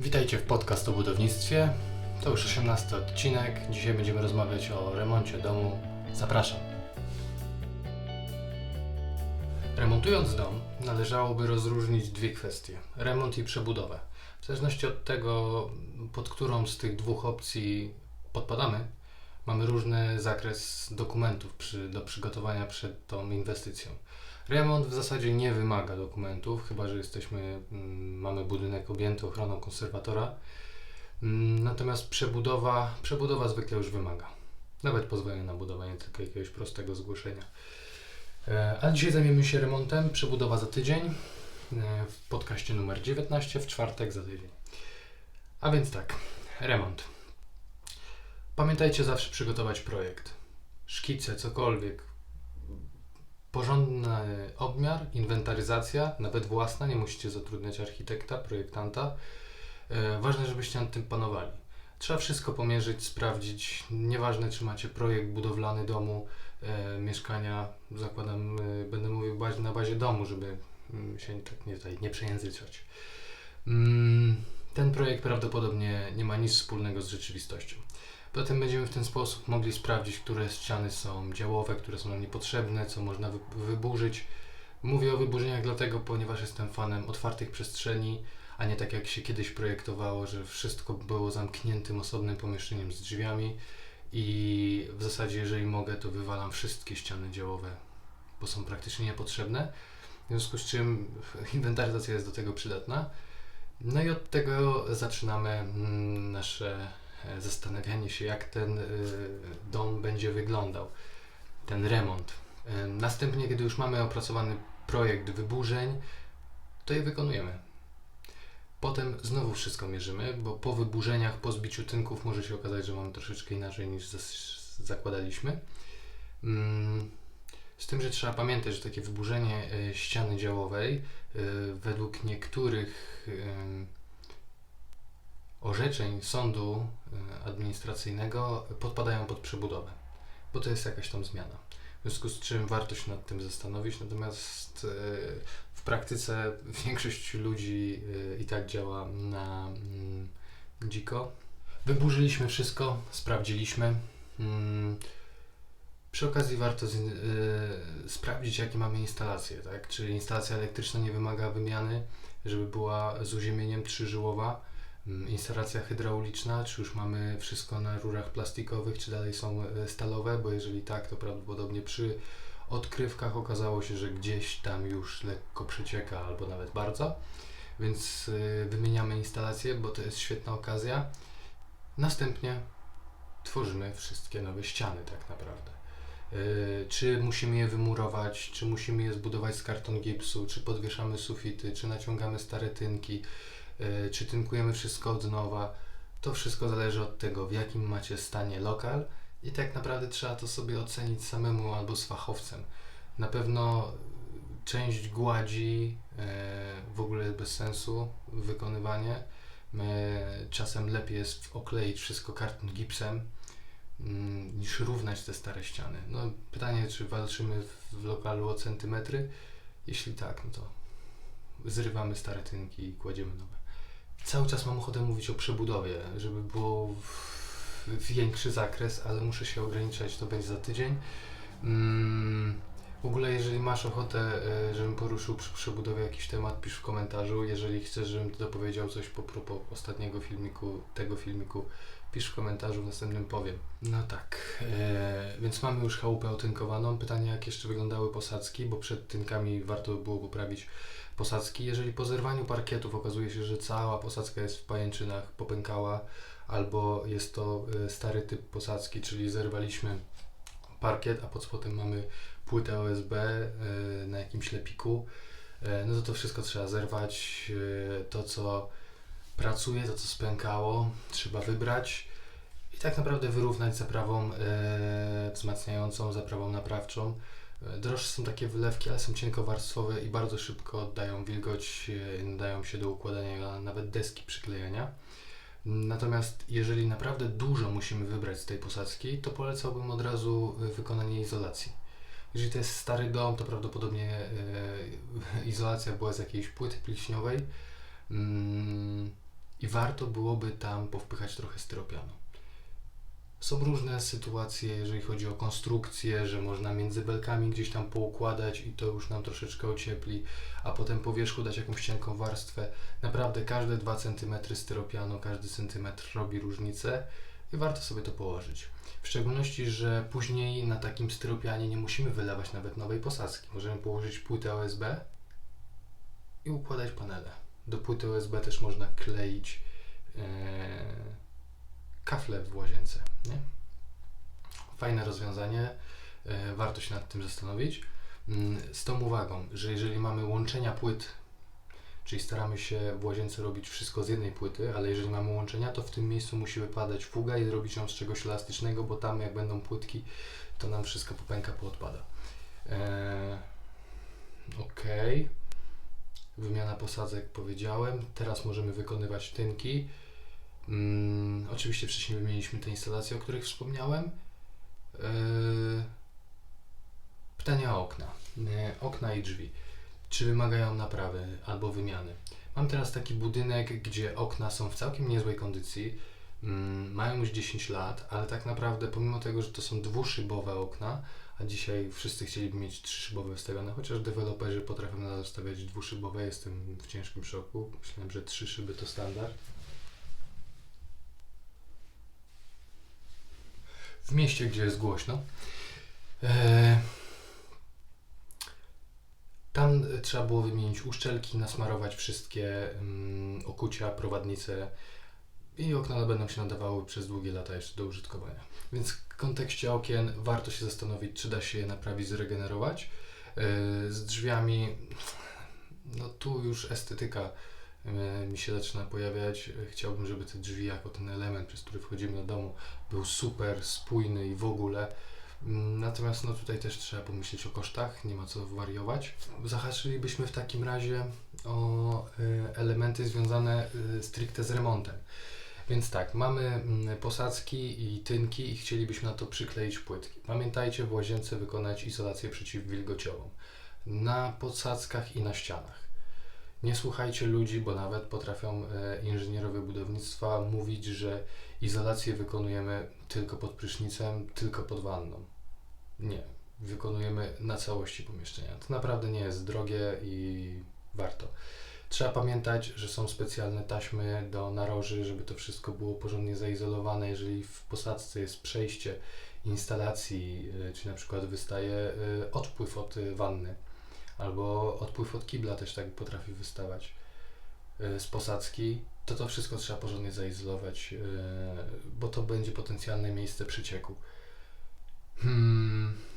Witajcie w podcast o budownictwie. To już 18 odcinek. Dzisiaj będziemy rozmawiać o remoncie domu. Zapraszam. Remontując dom, należałoby rozróżnić dwie kwestie: remont i przebudowę. W zależności od tego, pod którą z tych dwóch opcji podpadamy, mamy różny zakres dokumentów przy, do przygotowania przed tą inwestycją. Remont w zasadzie nie wymaga dokumentów, chyba że jesteśmy, mm, mamy budynek objęty ochroną konserwatora. Mm, Natomiast przebudowa, przebudowa zwykle już wymaga. Nawet pozwolenie na budowanie tylko jakiegoś prostego zgłoszenia. E, Ale dzisiaj zajmiemy się remontem. Przebudowa za tydzień. e, W podcaście numer 19 w czwartek za tydzień. A więc tak, remont. Pamiętajcie zawsze przygotować projekt. Szkice, cokolwiek, porządny obmiar, inwentaryzacja, nawet własna, nie musicie zatrudniać architekta, projektanta. E, ważne, żebyście nad tym panowali. Trzeba wszystko pomierzyć, sprawdzić. Nieważne, czy macie projekt budowlany domu, e, mieszkania, zakładam, e, będę mówił na bazie domu, żeby mm, się tak nie, tutaj nie przejęzyczać. Mm, ten projekt prawdopodobnie nie ma nic wspólnego z rzeczywistością. Potem będziemy w ten sposób mogli sprawdzić, które ściany są działowe, które są nam niepotrzebne, co można wy- wyburzyć. Mówię o wyburzeniach dlatego, ponieważ jestem fanem otwartych przestrzeni, a nie tak jak się kiedyś projektowało, że wszystko było zamkniętym osobnym pomieszczeniem z drzwiami i w zasadzie jeżeli mogę, to wywalam wszystkie ściany działowe, bo są praktycznie niepotrzebne. W związku z czym inwentaryzacja jest do tego przydatna. No i od tego zaczynamy mm, nasze zastanawianie się, jak ten y, dom będzie wyglądał, ten remont. E, Następnie, kiedy już mamy opracowany projekt wyburzeń, to je wykonujemy. Potem znowu wszystko mierzymy, bo po wyburzeniach, po zbiciu tynków może się okazać, że mamy troszeczkę inaczej niż zakładaliśmy. Mm, Z tym, że trzeba pamiętać, że takie wyburzenie e, ściany działowej e, według niektórych orzeczeń sądu e, administracyjnego podpadają pod przebudowę, bo to jest jakaś tam zmiana. W związku z czym warto się nad tym zastanowić, natomiast e, w praktyce większość ludzi e, i tak działa na mm, dziko. Wyburzyliśmy wszystko, sprawdziliśmy. Mm, Przy okazji warto z, y, sprawdzić, jakie mamy instalacje, tak? Czy instalacja elektryczna nie wymaga wymiany, żeby była z uziemieniem trzyżyłowa. Mm, Instalacja hydrauliczna, czy już mamy wszystko na rurach plastikowych, czy dalej są e, stalowe, bo jeżeli tak, to prawdopodobnie przy odkrywkach okazało się, że gdzieś tam już lekko przecieka, albo nawet bardzo. Więc y, wymieniamy instalację, bo to jest świetna okazja. Następnie tworzymy wszystkie nowe ściany, tak naprawdę. Y, Czy musimy je wymurować, czy musimy je zbudować z karton gipsu, czy podwieszamy sufity, czy naciągamy stare tynki, czy tynkujemy wszystko od nowa. To wszystko zależy od tego, w jakim macie stanie lokal i tak naprawdę trzeba to sobie ocenić samemu albo z fachowcem. Na pewno część gładzi e, w ogóle bez sensu wykonywanie. My, czasem lepiej jest okleić wszystko karton gipsem, mm, niż równać te stare ściany. No, pytanie, czy walczymy w lokalu o centymetry? Jeśli tak, no to zrywamy stare tynki i kładziemy nowe. Cały czas mam ochotę mówić o przebudowie, żeby było większy zakres, ale muszę się ograniczać, to będzie za tydzień. Mm, w ogóle, jeżeli masz ochotę, e, żebym poruszył przy przebudowie jakiś temat, pisz w komentarzu. Jeżeli chcesz, żebym dopowiedział coś po propos ostatniego filmiku, tego filmiku, pisz w komentarzu, w następnym powiem. No tak, e, więc mamy już chałupę otynkowaną. Pytanie, jak jeszcze wyglądały posadzki, bo przed tynkami warto by było poprawić posadzki. Jeżeli po zerwaniu parkietów okazuje się, że cała posadzka jest w pajęczynach, popękała, albo jest to e, stary typ posadzki, czyli zerwaliśmy parkiet, a pod spodem mamy płytę OSB e, na jakimś lepiku, e, no to to wszystko trzeba zerwać. To, co pracuje, to, co spękało, trzeba wybrać i tak naprawdę wyrównać zaprawą e, wzmacniającą, zaprawą naprawczą. E, Droższe są takie wylewki, ale są cienkowarstwowe i bardzo szybko oddają wilgoć, e, nadają się do układania nawet deski przyklejenia. Natomiast jeżeli naprawdę dużo musimy wybrać z tej posadzki, to polecałbym od razu y, wykonanie izolacji. Jeżeli to jest stary dom, to prawdopodobnie e, izolacja była z jakiejś płyty pliśniowej. I warto byłoby tam powpychać trochę styropianu. Są różne sytuacje, jeżeli chodzi o konstrukcję, że można między belkami gdzieś tam poukładać i to już nam troszeczkę ociepli, a potem po wierzchu dać jakąś cienką warstwę. Naprawdę każde 2 cm styropianu, każdy centymetr robi różnicę i warto sobie to położyć. W szczególności, że później na takim styropianie nie musimy wylewać nawet nowej posadzki. Możemy położyć płytę OSB i układać panele. Do płyty OSB też można kleić e, kafle w łazience. Nie? Fajne rozwiązanie, e, warto się nad tym zastanowić. Mm, Z tą uwagą, że jeżeli mamy łączenia płyt, czyli staramy się w łazience robić wszystko z jednej płyty, ale jeżeli mamy łączenia, to w tym miejscu musi wypadać fuga i zrobić ją z czegoś elastycznego, bo tam jak będą płytki, to nam wszystko popęka, poodpada. Eee, ok. Wymiana posadzek powiedziałem. Teraz możemy wykonywać tynki. Mm, oczywiście wcześniej wymieniliśmy te instalacje, o których wspomniałem. Eee, pytania o okna. Eee, okna i drzwi. Czy wymagają naprawy albo wymiany? Mam teraz taki budynek, gdzie okna są w całkiem niezłej kondycji. Mm, mają już 10 lat, ale tak naprawdę pomimo tego, że to są dwuszybowe okna, a dzisiaj wszyscy chcieliby mieć trzyszybowe wstawione, chociaż deweloperzy potrafią nadal stawiać dwuszybowe, jestem w ciężkim szoku. Myślałem, że trzy szyby to standard. W mieście, gdzie jest głośno. E, tam trzeba było wymienić uszczelki, nasmarować wszystkie mm, okucia, prowadnice i okna będą się nadawały przez długie lata jeszcze do użytkowania. Więc w kontekście okien warto się zastanowić, czy da się je naprawić, zregenerować. Yy, Z drzwiami, no tu już estetyka yy, mi się zaczyna pojawiać. Yy, Chciałbym, żeby te drzwi jako ten element, przez który wchodzimy do domu, był super spójny i w ogóle. Mm, Natomiast no tutaj też trzeba pomyśleć o kosztach, nie ma co wariować. Zahaczylibyśmy w takim razie o elementy związane stricte z remontem. Więc tak, mamy mm, posadzki i tynki i chcielibyśmy na to przykleić płytki. Pamiętajcie w łazience wykonać izolację przeciwwilgociową na posadzkach i na ścianach. Nie słuchajcie ludzi, bo nawet potrafią e, inżynierowie budownictwa mówić, że izolację wykonujemy tylko pod prysznicem, tylko pod wanną. Nie, wykonujemy na całości pomieszczenia. To naprawdę nie jest drogie i warto. Trzeba pamiętać, że są specjalne taśmy do naroży, żeby to wszystko było porządnie zaizolowane. Jeżeli w posadzce jest przejście instalacji, y, czy na przykład wystaje y, odpływ od wanny, albo odpływ od kibla też tak potrafi wystawać y, z posadzki, to to wszystko trzeba porządnie zaizolować, bo to będzie potencjalne miejsce przycieku. Hmm.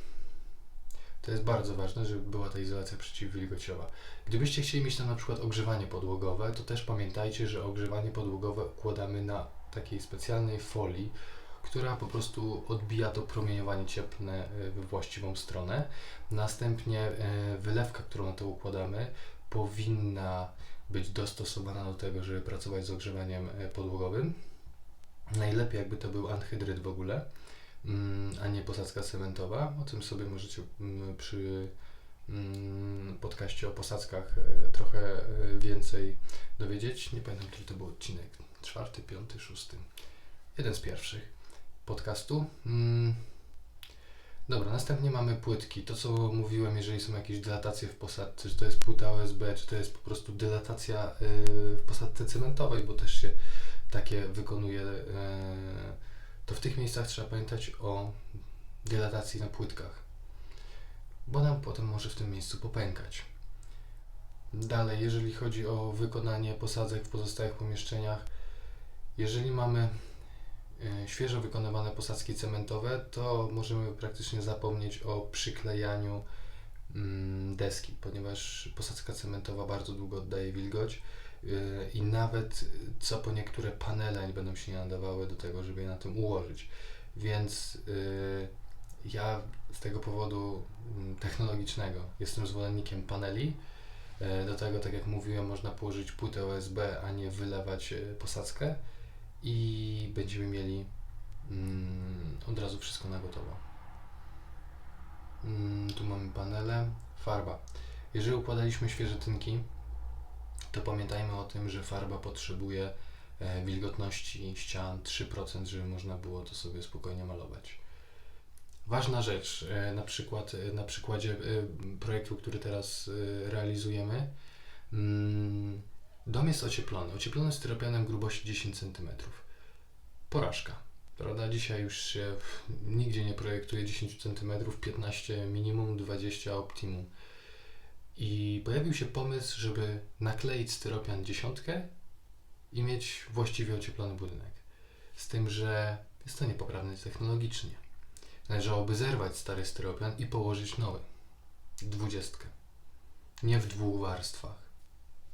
To jest bardzo ważne, żeby była ta izolacja przeciwwilgociowa. Gdybyście chcieli mieć tam na przykład ogrzewanie podłogowe, to też pamiętajcie, że ogrzewanie podłogowe układamy na takiej specjalnej folii, która po prostu odbija to promieniowanie cieplne y, we właściwą stronę. Następnie y, wylewka, którą na to układamy, powinna być dostosowana do tego, żeby pracować z ogrzewaniem y, podłogowym. Najlepiej jakby to był anhydryt w ogóle, a nie posadzka cementowa. O tym sobie możecie mm, przy mm, podcaście o posadzkach e, trochę e, więcej dowiedzieć. Nie pamiętam, który to był odcinek. Czwarty, piąty, szósty. Jeden z pierwszych podcastu. Mm. Dobra, następnie mamy płytki. To, co mówiłem, jeżeli są jakieś dylatacje w posadce, czy to jest płyta OSB, czy to jest po prostu dylatacja y, w posadce cementowej, bo też się takie wykonuje, to w tych miejscach trzeba pamiętać o dylatacji na płytkach, bo nam potem może w tym miejscu popękać. Dalej, jeżeli chodzi o wykonanie posadzek w pozostałych pomieszczeniach, jeżeli mamy e, świeżo wykonywane posadzki cementowe, to możemy praktycznie zapomnieć o przyklejaniu mm, deski, ponieważ posadzka cementowa bardzo długo oddaje wilgoć i nawet co po niektóre panele nie będą się nie nadawały do tego, żeby je na tym ułożyć. Więc yy, ja z tego powodu mm, technologicznego jestem zwolennikiem paneli. E, Do tego, tak jak mówiłem, można położyć płytę OSB, a nie wylewać e, posadzkę i będziemy mieli mm, od razu wszystko na gotowo. Mm, tu mamy panele, farba. Jeżeli układaliśmy świeże tynki, to pamiętajmy o tym, że farba potrzebuje e, wilgotności ścian 3%, żeby można było to sobie spokojnie malować. Ważna rzecz, e, na przykład e, na przykładzie projektu, który teraz realizujemy. Mm, Dom jest ocieplony, ocieplony styropianem grubości 10 cm. Porażka. Prawda? Dzisiaj już się nigdzie nie projektuje 10 cm, 15 minimum, 20 optimum. I pojawił się pomysł, żeby nakleić styropian dziesiątkę i mieć właściwie ocieplony budynek. Z tym, że jest to niepoprawne technologicznie. Należałoby zerwać stary styropian i położyć nowy. Dwudziestkę. Nie w dwóch warstwach.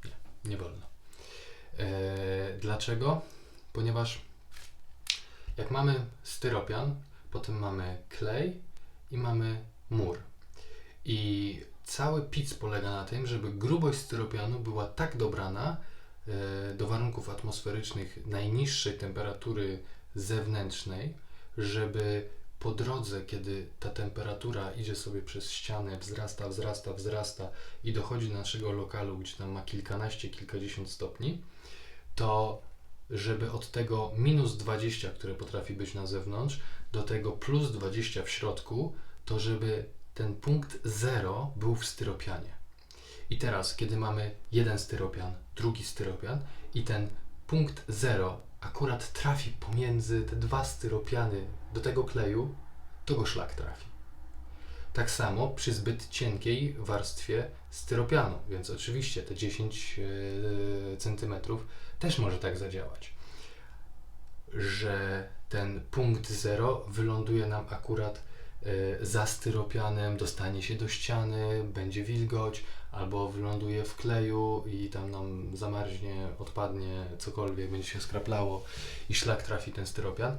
Nie, nie wolno. Eee, dlaczego? Ponieważ jak mamy styropian, potem mamy klej i mamy mur. I cały pic polega na tym, żeby grubość styropianu była tak dobrana e, do warunków atmosferycznych najniższej temperatury zewnętrznej, żeby po drodze, kiedy ta temperatura idzie sobie przez ścianę, wzrasta, wzrasta, wzrasta i dochodzi do naszego lokalu, gdzie tam ma kilkanaście, kilkadziesiąt stopni, to żeby od tego minus 20, które potrafi być na zewnątrz, do tego plus 20 w środku, to żeby ten punkt 0 był w styropianie. I teraz, kiedy mamy jeden styropian, drugi styropian i ten punkt 0 akurat trafi pomiędzy te dwa styropiany do tego kleju, to go szlak trafi. Tak samo przy zbyt cienkiej warstwie styropianu, więc oczywiście te 10 e, cm też może tak zadziałać, że ten punkt 0 wyląduje nam akurat za styropianem, dostanie się do ściany, będzie wilgoć, albo wyląduje w kleju i tam nam zamarznie, odpadnie, cokolwiek, będzie się skraplało i szlak trafi ten styropian.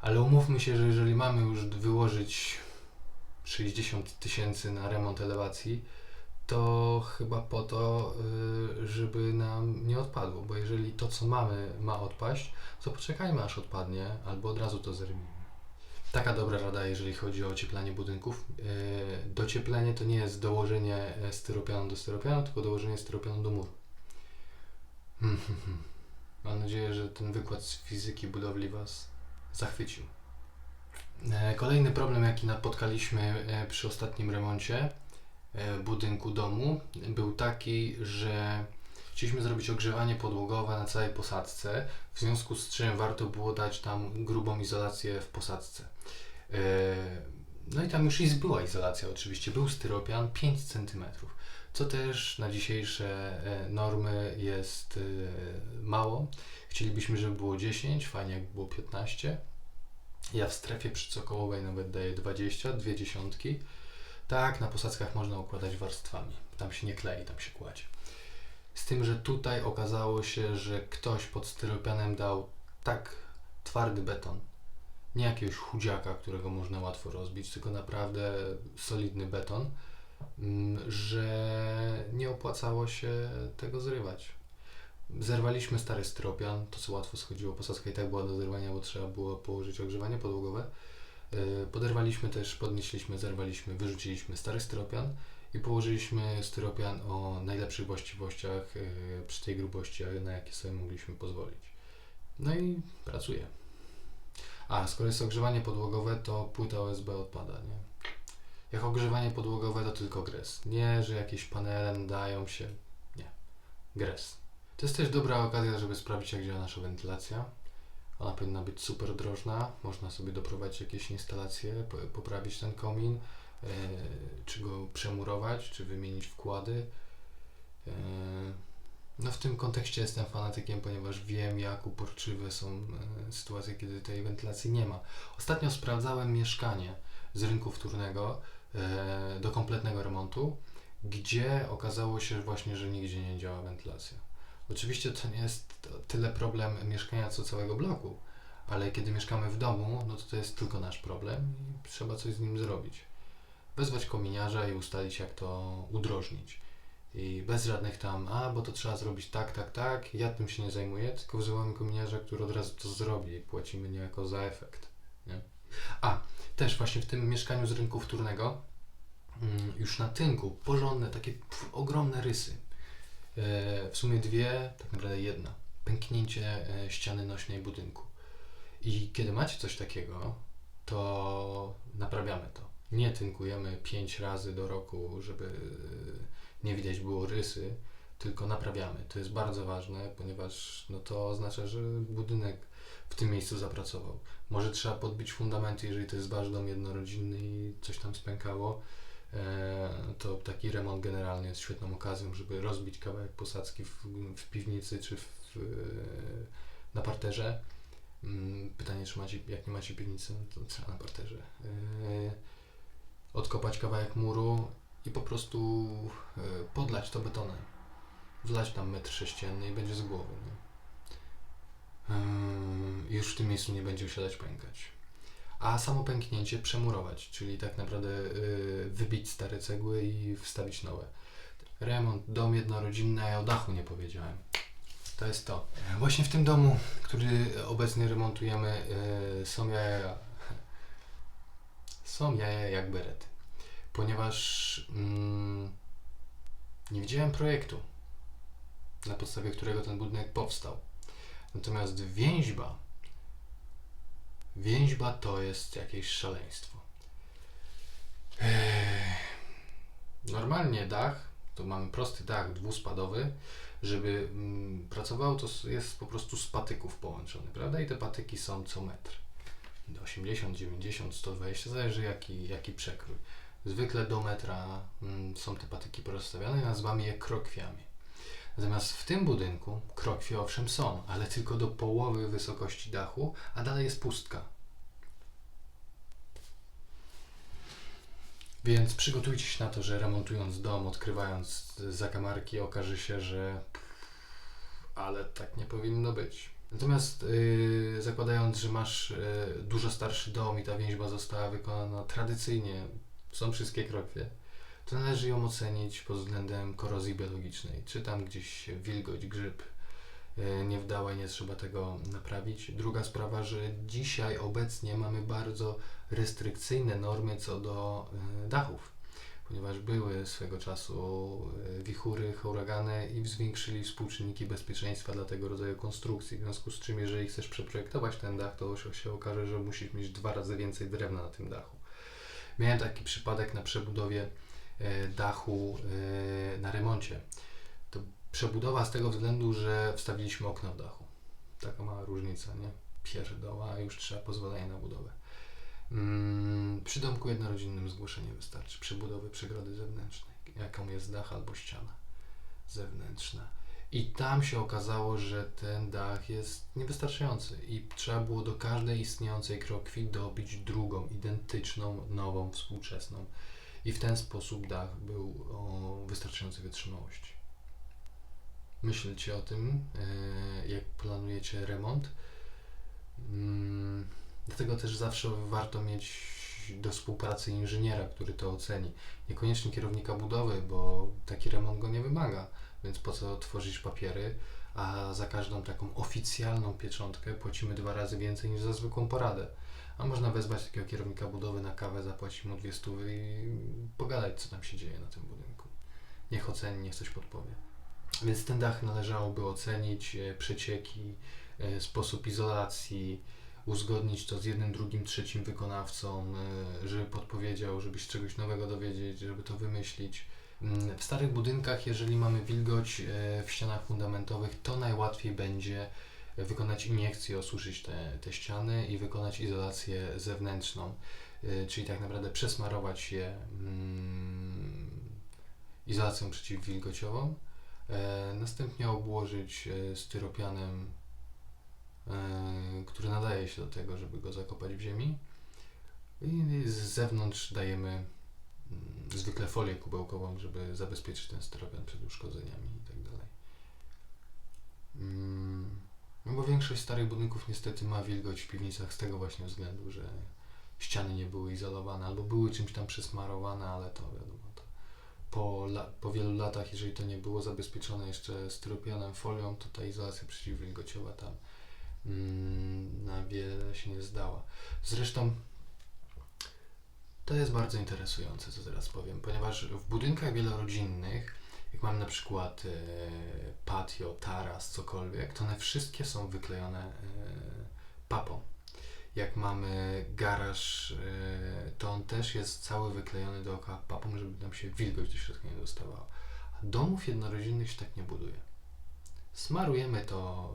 Ale umówmy się, że jeżeli mamy już wyłożyć 60 tysięcy na remont elewacji, to chyba po to, y, żeby nam nie odpadło, bo jeżeli to, co mamy, ma odpaść, to poczekajmy aż odpadnie, albo od razu to zerwijmy. Taka dobra rada, jeżeli chodzi o ocieplanie budynków. Yy, Docieplenie to nie jest dołożenie e, styropianu do styropianu, tylko dołożenie styropianu do muru. Hmm, hmm, hmm. Mam nadzieję, że ten wykład z fizyki budowli Was zachwycił. E, Kolejny problem, jaki napotkaliśmy e, przy ostatnim remoncie e, budynku domu, był taki, że chcieliśmy zrobić ogrzewanie podłogowe na całej posadzce, w związku z czym warto było dać tam grubą izolację w posadzce. E, No i tam już jest była izolacja oczywiście, był styropian 5 cm, co też na dzisiejsze e, normy jest e, mało. Chcielibyśmy, żeby było 10, fajnie jak było 15. Ja w strefie przycokołowej nawet daję 20, dwie dziesiątki. Tak, na posadzkach można układać warstwami. Tam się nie klei, tam się kładzie. Z tym, że tutaj okazało się, że ktoś pod styropianem dał tak twardy beton, nie jakiegoś chudziaka, którego można łatwo rozbić, tylko naprawdę solidny beton, mm, że nie opłacało się tego zrywać. Zerwaliśmy stary styropian, to co łatwo schodziło, posadzka i tak była do zerwania, bo trzeba było położyć ogrzewanie podłogowe. Yy, Poderwaliśmy też, podnieśliśmy, zerwaliśmy, wyrzuciliśmy stary styropian i położyliśmy styropian o najlepszych właściwościach yy, przy tej grubości, na jakie sobie mogliśmy pozwolić. No i pracuje. A, skoro jest ogrzewanie podłogowe, to płyta OSB odpada, nie? Jak ogrzewanie podłogowe, to tylko gres. Nie, że jakieś panele dają się. Nie. Gres. To jest też dobra okazja, żeby sprawdzić, jak działa nasza wentylacja. Ona powinna być super drożna. Można sobie doprowadzić jakieś instalacje, po- poprawić ten komin, e, czy go przemurować, czy wymienić wkłady. E, no w tym kontekście jestem fanatykiem, ponieważ wiem, jak uporczywe są e, sytuacje, kiedy tej wentylacji nie ma. Ostatnio sprawdzałem mieszkanie z rynku wtórnego e, do kompletnego remontu, gdzie okazało się właśnie, że nigdzie nie działa wentylacja. Oczywiście to nie jest tyle problem mieszkania, co całego bloku, ale kiedy mieszkamy w domu, no to to jest tylko nasz problem i trzeba coś z nim zrobić. Wezwać kominiarza i ustalić, jak to udrożnić. I bez żadnych tam, a bo to trzeba zrobić tak, tak, tak, ja tym się nie zajmuję, tylko wzywamy kominiarza, który od razu to zrobi i płacimy niejako za efekt. Nie? A, też właśnie w tym mieszkaniu z rynku wtórnego, mm, już na tynku, porządne, takie pf, ogromne rysy. E, w sumie dwie, tak naprawdę jedna. pęknięcie e, ściany nośnej budynku. I kiedy macie coś takiego, to naprawiamy to. Nie tynkujemy pięć razy do roku, żeby e, nie widać było rysy, tylko naprawiamy. To jest bardzo ważne, ponieważ no to oznacza, że budynek w tym miejscu zapracował. Może trzeba podbić fundamenty, jeżeli to jest wasz dom jednorodzinny i coś tam spękało, e, to taki remont generalny jest świetną okazją, żeby rozbić kawałek posadzki w, w piwnicy czy w, e, na parterze. Mm, Pytanie, czy macie, jak nie macie piwnicy, no to trzeba na parterze. Odkopać kawałek muru i po prostu e, podlać to betonem. Wlać tam metr sześcienny i będzie z głowy. Nie? Ym, już w tym miejscu nie będzie usiadać pękać. A samo pęknięcie przemurować, czyli tak naprawdę y, wybić stare cegły i wstawić nowe. Remont, dom jednorodzinny, a ja o dachu nie powiedziałem. To jest to. Właśnie w tym domu, który obecnie remontujemy, y, są jaja. Są jaja jak berety. Ponieważ mm, nie widziałem projektu, na podstawie którego ten budynek powstał. Natomiast więźba, więźba to jest jakieś szaleństwo. Normalnie dach, to mamy prosty dach dwuspadowy, żeby mm, pracował, to jest po prostu z patyków połączony, prawda? I te patyki są co metr. 80, 90, 120, zależy jaki, jaki przekrój. Zwykle do metra mm, są te patyki porozstawiane nazywamy je krokwiami. Natomiast w tym budynku krokwie owszem są, ale tylko do połowy wysokości dachu, a dalej jest pustka. Więc przygotujcie się na to, że remontując dom, odkrywając zakamarki, okaże się, że ale tak nie powinno być. Natomiast yy, zakładając, że masz yy, dużo starszy dom i ta więźba została wykonana tradycyjnie, są wszystkie krokwie, to należy ją ocenić pod względem korozji biologicznej. Czy tam gdzieś wilgoć, grzyb e, nie wdała i nie trzeba tego naprawić. Druga sprawa, że dzisiaj obecnie mamy bardzo restrykcyjne normy co do e, dachów, ponieważ były swego czasu e, wichury, huragany i zwiększyli współczynniki bezpieczeństwa dla tego rodzaju konstrukcji. W związku z czym, jeżeli chcesz przeprojektować ten dach, to się, okaże, że musisz mieć dwa razy więcej drewna na tym dachu. Miałem taki przypadek na przebudowie e, dachu e, na remoncie. To przebudowa z tego względu, że wstawiliśmy okno w dachu. Taka mała różnica, nie? Pierdoła, już trzeba pozwolenia na budowę. Mm, przy domku jednorodzinnym zgłoszenie wystarczy. Przebudowy przegrody zewnętrznej, jaką jest dach albo ściana zewnętrzna. I tam się okazało, że ten dach jest niewystarczający i trzeba było do każdej istniejącej krokwi dobić drugą, identyczną, nową, współczesną. I w ten sposób dach był o wystarczającej wytrzymałości. Myślcie o tym, e, jak planujecie remont. Mm, Dlatego też zawsze warto mieć do współpracy inżyniera, który to oceni. Niekoniecznie kierownika budowy, bo taki remont go nie wymaga, więc po co tworzyć papiery, a za każdą taką oficjalną pieczątkę płacimy dwa razy więcej niż za zwykłą poradę. A można wezwać takiego kierownika budowy na kawę, zapłacić mu dwie stówy i pogadać, co tam się dzieje na tym budynku. Niech oceni, niech coś podpowie. Więc ten dach należałoby ocenić, e, przecieki, e, sposób izolacji, uzgodnić to z jednym, drugim, trzecim wykonawcą, e, żeby podpowiedział, żeby się czegoś nowego dowiedzieć, żeby to wymyślić. Mm, W starych budynkach, jeżeli mamy wilgoć e, w ścianach fundamentowych, to najłatwiej będzie wykonać iniekcję, osuszyć te, te ściany i wykonać izolację zewnętrzną, e, czyli tak naprawdę przesmarować je mm, izolacją przeciwwilgociową, następnie obłożyć styropianem, się do tego, żeby go zakopać w ziemi i z zewnątrz dajemy mm, zwykle folię kubełkową, żeby zabezpieczyć ten styropian przed uszkodzeniami i tak. Mm, No bo większość starych budynków niestety ma wilgoć w piwnicach z tego właśnie względu, że ściany nie były izolowane albo były czymś tam przesmarowane, ale to wiadomo, to po, la- po wielu latach, jeżeli to nie było zabezpieczone jeszcze styropianem, folią, to ta izolacja przeciwwilgociowa tam na wiele się nie zdała. Zresztą to jest bardzo interesujące, co teraz powiem, ponieważ w budynkach wielorodzinnych jak mam na przykład e, patio, taras, cokolwiek, to one wszystkie są wyklejone e, papą. Jak mamy garaż, e, to on też jest cały wyklejony dookoła papą, żeby nam się wilgoć do środka nie dostawała. A domów jednorodzinnych się tak nie buduje. Smarujemy to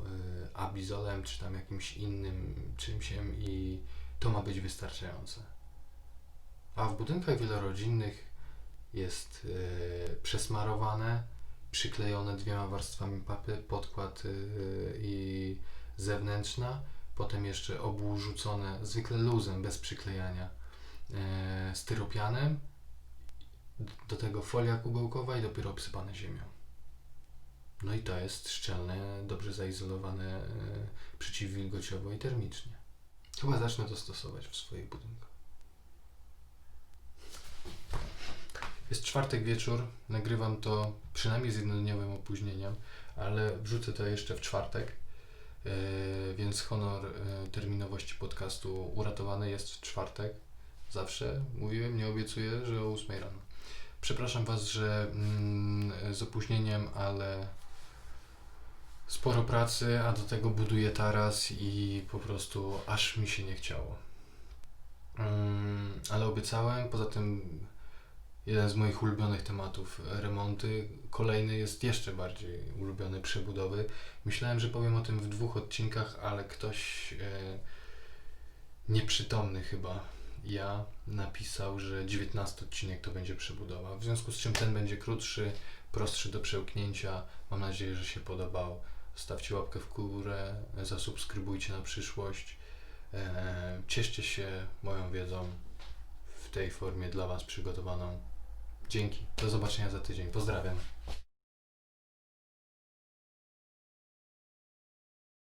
y, abizolem czy tam jakimś innym czymsiem i to ma być wystarczające. A w budynkach wielorodzinnych jest y, przesmarowane, przyklejone dwiema warstwami papy, podkład y, i zewnętrzna, potem jeszcze obu rzucone zwykle luzem, bez przyklejania, y, styropianem, do tego folia kubełkowa i dopiero obsypane ziemią. No i to jest szczelne, dobrze zaizolowane e, przeciwwilgociowo i termicznie. Chyba zacznę to stosować w swoich budynkach. Jest czwartek wieczór, nagrywam to przynajmniej z jednodniowym opóźnieniem, ale wrzucę to jeszcze w czwartek, e, więc honor e, terminowości podcastu uratowany jest w czwartek. Zawsze mówiłem, nie obiecuję, że o 8 rano. Przepraszam Was, że mm, z opóźnieniem, ale sporo pracy, a do tego buduję taras i po prostu aż mi się nie chciało. Mm, ale obiecałem, poza tym jeden z moich ulubionych tematów remonty, kolejny jest jeszcze bardziej ulubiony przebudowy. Myślałem, że powiem o tym w dwóch odcinkach, ale ktoś e, nieprzytomny chyba ja napisał, że 19 odcinek to będzie przebudowa. W związku z czym ten będzie krótszy, prostszy do przełknięcia. Mam nadzieję, że się podobał. Stawcie łapkę w górę, zasubskrybujcie na przyszłość. E, Cieszcie się moją wiedzą w tej formie dla Was przygotowaną. Dzięki. Do zobaczenia za tydzień. Pozdrawiam.